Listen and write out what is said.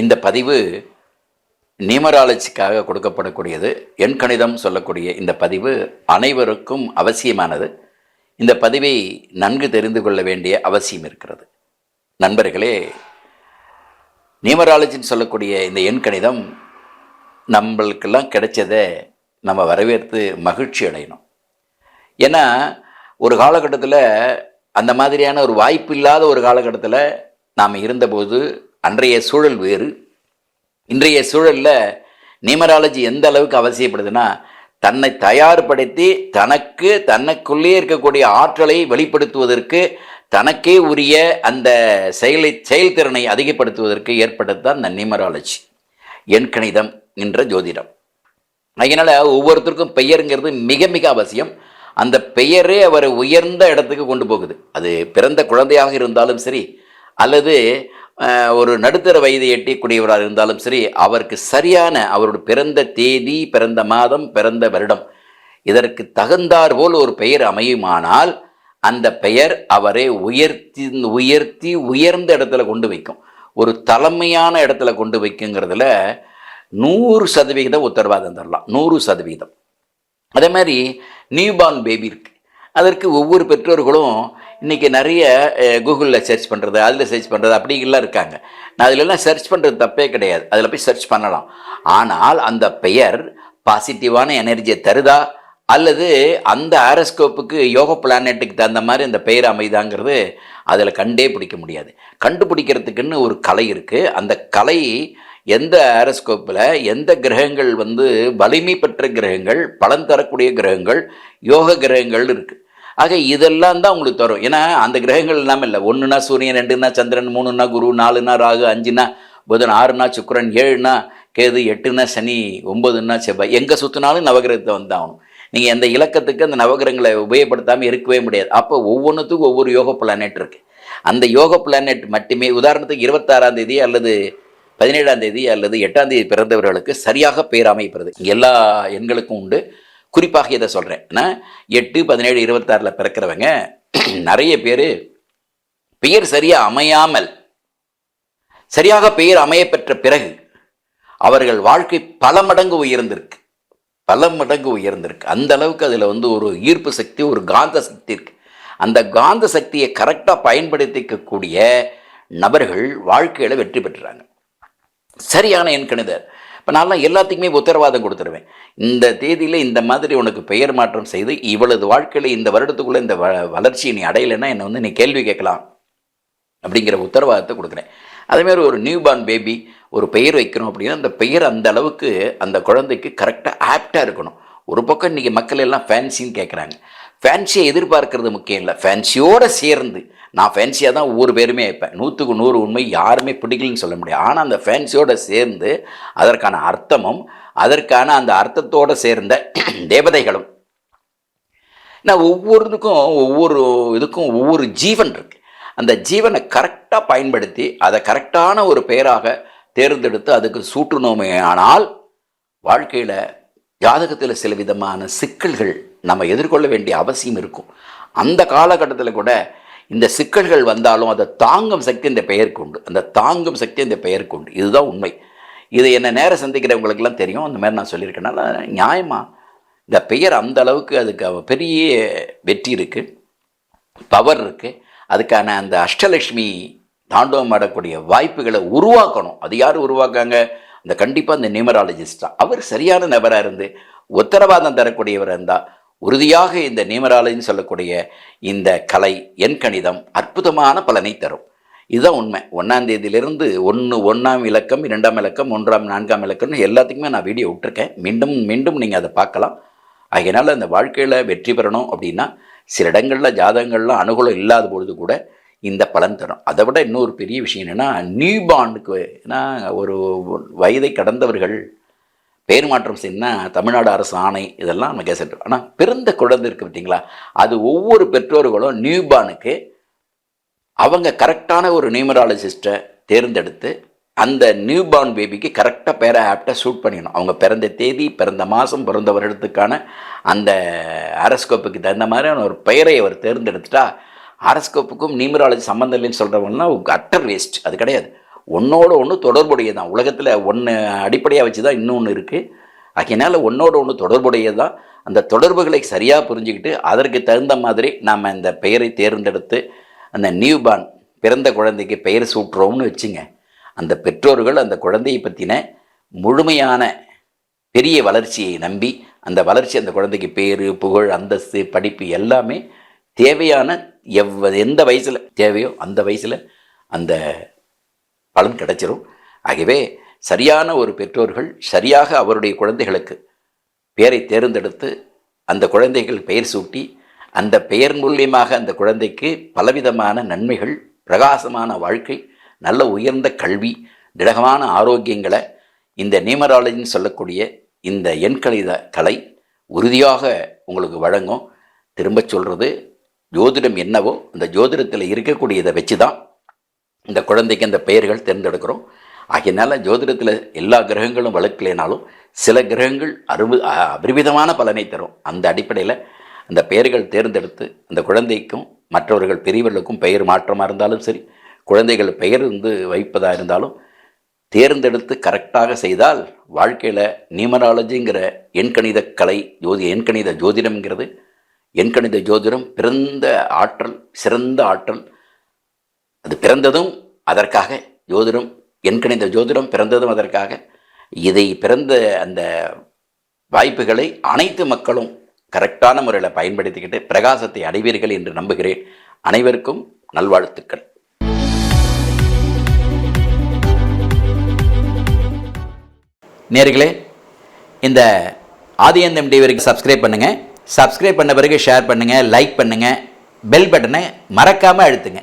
இந்த பதிவு நியூமராலஜிக்காக கொடுக்கப்படக்கூடியது. எண்கணிதம் சொல்லக்கூடிய இந்த பதிவு அனைவருக்கும் அவசியமானது. இந்த பதிவை நன்கு தெரிந்து கொள்ள வேண்டிய அவசியம் இருக்கிறது. நண்பர்களே நியூமராலஜின்னு சொல்லக்கூடிய இந்த எண் கணிதம் நம்மளுக்கெல்லாம் கிடைச்சதை நம்ம வரவேற்று மகிழ்ச்சி அடையணும். ஏன்னா ஒரு காலகட்டத்தில் அந்த மாதிரியான ஒரு வாய்ப்பு இல்லாத ஒரு காலகட்டத்தில் நாம் இருந்தபோது அன்றைய சூழல் வேறு. இன்றைய சூழலில் நியூமராலஜி எந்த அளவுக்கு அவசியப்படுதுன்னா தன்னை தயார்படுத்தி தனக்கு தனக்குள்ளே இருக்கக்கூடிய ஆற்றலை வெளிப்படுத்துவதற்கு தனக்கே உரிய அந்த செயலை செயல்திறனை அதிகப்படுத்துவதற்கு ஏற்பட்டது தான் இந்த நியூமராலஜி எண்கணிதம் என்ற ஜோதிடம். அதனால் ஒவ்வொருத்தருக்கும் பெயருங்கிறது மிக மிக அவசியம். அந்த பெயரே அவரை உயர்ந்த இடத்துக்கு கொண்டு போகுது. அது பிறந்த குழந்தையாக இருந்தாலும் சரி அல்லது ஒரு நடுத்தர வயதை எட்டிக்கூடியவராக இருந்தாலும் சரி அவருக்கு சரியான அவருடைய பிறந்த தேதி பிறந்த மாதம் பிறந்த வருடம் இதற்கு தகுந்தார் போல் ஒரு பெயர் அமையுமானால் அந்த பெயர் அவரை உயர்த்தி உயர்த்தி உயர்ந்த இடத்துல கொண்டு வைக்கும். ஒரு தலைமையான இடத்துல கொண்டு வைக்குங்கிறதுல நூறு சதவிகிதம் உத்தரவாதம் தரலாம். நூறு சதவீதம் அதே மாதிரி நியூபார்ன் பேபி இருக்கு. அதற்கு ஒவ்வொரு பெற்றோர்களும் இன்றைக்கி நிறைய கூகுளில் சர்ச் பண்ணுறது அதில் சர்ச் பண்ணுறது அப்படிங்கலாம் இருக்காங்க. நான் அதிலெல்லாம் சர்ச் பண்ணுறது தப்பே கிடையாது. அதில் போய் சர்ச் பண்ணலாம். ஆனால் அந்த பெயர் பாசிட்டிவான எனர்ஜியை தருதா? அல்லது அந்த ஆரஸ்கோப்புக்கு யோக பிளானெட்டுக்கு தகுந்த மாதிரி அந்த பெயர் அமைதாங்கிறது அதில் கண்டே பிடிக்க முடியாது. கண்டுபிடிக்கிறதுக்குன்னு ஒரு கலை இருக்குது அந்த கலை எந்த ஆரஸ்கோப்பில் எந்த கிரகங்கள் வந்து வலிமை பெற்ற கிரகங்கள் பலன் தரக்கூடிய கிரகங்கள் யோக கிரகங்கள் இருக்குது ஆக இதெல்லாம் தான் உங்களுக்கு தரும். ஏன்னா அந்த கிரகங்கள் இல்லாமல் இல்லை. ஒன்றுனா சூரியன் ரெண்டுனா சந்திரன் மூணுனா குரு நாலுனா ராகு அஞ்சுனா புதன் ஆறுனா சுக்கிரன் ஏழுனா கேது எட்டுனா சனி ஒன்பதுன்னா செவ்வாய். எங்கே சுற்றினாலும் நவகிரகத்தை வந்தாகணும் நீங்கள் எந்த இலக்கத்துக்கு அந்த நவகிரகங்களை உபயோகப்படுத்தாமல் இருக்கவே முடியாது. அப்போ ஒவ்வொன்றுத்துக்கும் ஒவ்வொரு யோக பிளானெட் இருக்குது அந்த யோக பிளானெட் மட்டுமே உதாரணத்துக்கு இருபத்தாறாம் தேதி அல்லது பதினேழாம் தேதி அல்லது எட்டாம் தேதி பிறந்தவர்களுக்கு சரியாக பேர் அமைப்பது எல்லா எண்களுக்கும் உண்டு. குறிப்பாக இதை சொல்கிறேன் ஏன்னா எட்டு பதினேழு இருபத்தாறில் பிறக்கிறவங்க நிறைய பேர் பெயர் சரியாக அமையாமல் சரியாக பெயர் அமையப்பெற்ற பிறகு அவர்கள் வாழ்க்கை பல மடங்கு உயர்ந்திருக்கு. பல மடங்கு உயர்ந்திருக்கு. அந்த அளவுக்கு அதில் வந்து ஒரு ஈர்ப்பு சக்தி ஒரு காந்த சக்தி இருக்கு. அந்த காந்த சக்தியை கரெக்டாக பயன்படுத்திக்கக்கூடிய நபர்கள் வாழ்க்கையில் வெற்றி பெற்றுறாங்க. சரியான எண்கணிதர் இப்போ நான்லாம் எல்லாத்துக்குமே உத்தரவாதம் கொடுத்துருவேன். இந்த தேதியில் இந்த மாதிரி உனக்கு பெயர் மாற்றம் செய்து இவளது வாழ்க்கையில் இந்த வருடத்துக்குள்ளே இந்த வ வளர்ச்சியை நீ அடையலைன்னா என்னை வந்து நீ கேள்வி கேட்கலாம் அப்படிங்கிற உத்தரவாதத்தை கொடுக்குறேன். அதேமாதிரி ஒரு நியூபார்ன் பேபி ஒரு பெயர் வைக்கணும் அப்படின்னா அந்த பெயர் அந்த அளவுக்கு அந்த குழந்தைக்கு கரெக்டாக ஆப்டாக இருக்கணும். ஒரு பக்கம் இன்றைக்கி மக்கள் எல்லாம் ஃபேன்சின்னு கேட்குறாங்க ஃபேன்சியை எதிர்பார்க்கறது முக்கியம் இல்லை. ஃபேன்சியோடு சேர்ந்து நான் ஃபேன்சியாக தான் ஒவ்வொரு பேருமே வைப்பேன். நூற்றுக்கு நூறு உண்மை யாருமே பிடிக்கலன்னு சொல்ல முடியாது. ஆனால் அந்த ஃபேன்சியோடு சேர்ந்து அதற்கான அர்த்தமும் அதற்கான அந்த அர்த்தத்தோடு சேர்ந்த தேவதைகளும். நான் ஒவ்வொருத்துக்கும் ஒவ்வொரு இதுக்கும் ஒவ்வொரு ஜீவன் இருக்குது அந்த ஜீவனை கரெக்டாக பயன்படுத்தி அதை கரெக்டான ஒரு பெயராக தேர்ந்தெடுத்து அதுக்கு சூட்டுனோமே ஆனால் வாழ்க்கையில் ஜாதகத்தில் சில விதமான சிக்கல்கள் நம்ம எதிர்கொள்ள வேண்டிய அவசியம் இருக்கும். அந்த காலகட்டத்தில் கூட இந்த சிக்கல்கள் வந்தாலும் அதை தாங்கும் சக்தி இந்த பெயருக்கு உண்டு. அந்த தாங்கும் சக்தி இந்த பெயருக்கு உண்டு. இதுதான் உண்மை. இது என்ன நேரம் சந்திக்கிறவங்களுக்கெல்லாம் தெரியும். அந்த மாதிரி நான் சொல்லியிருக்கேனால நியாயமா இந்த பெயர் அந்த அளவுக்கு அதுக்கு பெரிய வெற்றி இருக்குது பவர் இருக்குது அதுக்கான அந்த அஷ்டலட்சுமி தாண்டவம் ஆடக்கூடிய வாய்ப்புகளை உருவாக்கணும். அது யார் உருவாக்காங்க? அந்த கண்டிப்பாக அந்த நியூமராலஜிஸ்ட். தான் அவர் சரியான நபராக இருந்து உத்தரவாதம் தரக்கூடியவராக இருந்தால் உறுதியாக இந்த நியூமராலஜின்னு சொல்லக்கூடிய இந்த கலை என் கணிதம் அற்புதமான பலனை தரும். இதுதான் உண்மை. ஒன்றாம் தேதியிலிருந்து ஒன்று ஒன்றாம் இலக்கம் இரண்டாம் இலக்கம் ஒன்றாம் நான்காம் இலக்கம்னு எல்லாத்துக்குமே நான் வீடியோ விட்டுருக்கேன். மீண்டும் மீண்டும் நீங்கள் அதை பார்க்கலாம். ஆகையினால அந்த வாழ்க்கையில் வெற்றி பெறணும் அப்படின்னா சில இடங்களில் ஜாதகங்கள்லாம் அனுகூலம் இல்லாத பொழுது கூட இந்த பலன் தரும். அதை விட இன்னொரு பெரிய விஷயம் என்னென்னா நியூ பாண்டுக்கு ஏன்னா ஒரு வயதை கடந்தவர்கள் பெயர் மாற்றம் செய்யணும்னா தமிழ்நாடு அரசு ஆணை இதெல்லாம் நம்ம கேசட். ஆனால் பிறந்த குழந்தை இருக்குது பார்த்தீங்களா அது ஒவ்வொரு பெற்றோர்களும் நியூபானுக்கு அவங்க கரெக்டான ஒரு நியூமராலஜிஸ்ட்டை தேர்ந்தெடுத்து அந்த நியூபார்ன் பேபிக்கு கரெக்டாக பேரை ஆப்டை ஷூட் பண்ணிடணும் அவங்க பிறந்த தேதி பிறந்த மாதம் பிறந்த வருடத்துக்கான அந்த அரஸ்கோப்புக்கு தகுந்த மாதிரியான ஒரு பெயரை அவர் தேர்ந்தெடுத்துட்டா அரஸ்கோப்புக்கும் நியூமராலஜி சம்மந்தம் இல்லைன்னு சொல்கிறவங்கன்னா அட்டர் வேஸ்ட் அது கிடையாது. ஒன்றோடு ஒன்று தொடர்புடையதான் உலகத்தில் ஒன்று அடிப்படையாக வச்சு தான் இன்னொன்று இருக்குது அதனால் ஒன்றோடு ஒன்று தொடர்புடையது தான் அந்த தொடர்புகளை சரியாக புரிஞ்சுக்கிட்டு அதற்கு தகுந்த மாதிரி நாம் இந்த பெயரை தேர்ந்தெடுத்து அந்த நியூபார்ன் பிறந்த குழந்தைக்கு பெயர் சூட்டுறோம்னு வச்சுங்க. அந்த பெற்றோர்கள் அந்த குழந்தையை பற்றின முழுமையான பெரிய வளர்ச்சியை நம்பி அந்த வளர்ச்சி அந்த குழந்தைக்கு பேர் புகழ் அந்தஸ்து படிப்பு எல்லாமே தேவையான எவ் எந்த வயசில் தேவையோ அந்த வயசில் அந்த பலன் கிடைச்சிரும். ஆகவே சரியான ஒரு பெற்றோர்கள் சரியாக அவருடைய குழந்தைகளுக்கு பெயரை தேர்ந்தெடுத்து அந்த குழந்தைகள் பெயர் சூட்டி அந்த பெயர் மூலியமாக அந்த குழந்தைக்கு பலவிதமான நன்மைகள் பிரகாசமான வாழ்க்கை நல்ல உயர்ந்த கல்வி திடகமான ஆரோக்கியங்களை இந்த நியூமராலஜின்னு சொல்லக்கூடிய இந்த எண்கணித கலை உறுதியாக உங்களுக்கு வழங்கும். திரும்ப சொல்கிறது ஜோதிடம் என்னவோ அந்த ஜோதிடத்தில் இருக்கக்கூடியதை வச்சு தான் இந்த குழந்தைக்கு அந்த பெயர்கள் தேர்ந்தெடுக்கிறோம். ஆகையினால ஜோதிடத்தில் எல்லா கிரகங்களும் வளர்க்கலைனாலும் சில கிரகங்கள் அறுபு அபரிவிதமான பலனை தரும். அந்த அடிப்படையில் அந்த பெயர்கள் தேர்ந்தெடுத்து அந்த குழந்தைக்கும் மற்றவர்கள் பெரியவர்களுக்கும் பெயர் மாற்றமாக இருந்தாலும் சரி குழந்தைகள் பெயர் வந்து வைப்பதாக இருந்தாலும் தேர்ந்தெடுத்து கரெக்டாக செய்தால் வாழ்க்கையில் நியூமராலஜிங்கிற எண்கணித கலை ஜோதி எண்கணித ஜோதிடம்ங்கிறது எண்கணித ஜோதிடம் பிறந்த ஆற்றல் சிறந்த ஆற்றல் அது பிறந்ததும் அதற்காக ஜோதிடம் எண்கணித ஜோதிடம் பிறந்ததும் அதற்காக இதை பிறந்த அந்த வாய்ப்புகளை அனைத்து மக்களும் கரெக்டான முறையில் பயன்படுத்திக்கிட்டு பிரகாசத்தை அடைவீர்கள் என்று நம்புகிறேன். அனைவருக்கும் நல்வாழ்த்துக்கள். நேர்களே இந்த ஆதியந்தம் டிவிக்கு சப்ஸ்கிரைப் பண்ணுங்கள் சப்ஸ்கிரைப் பண்ண பிறகு ஷேர் பண்ணுங்கள் லைக் பண்ணுங்கள் பெல் பட்டனை மறக்காமல் அழுத்துங்க.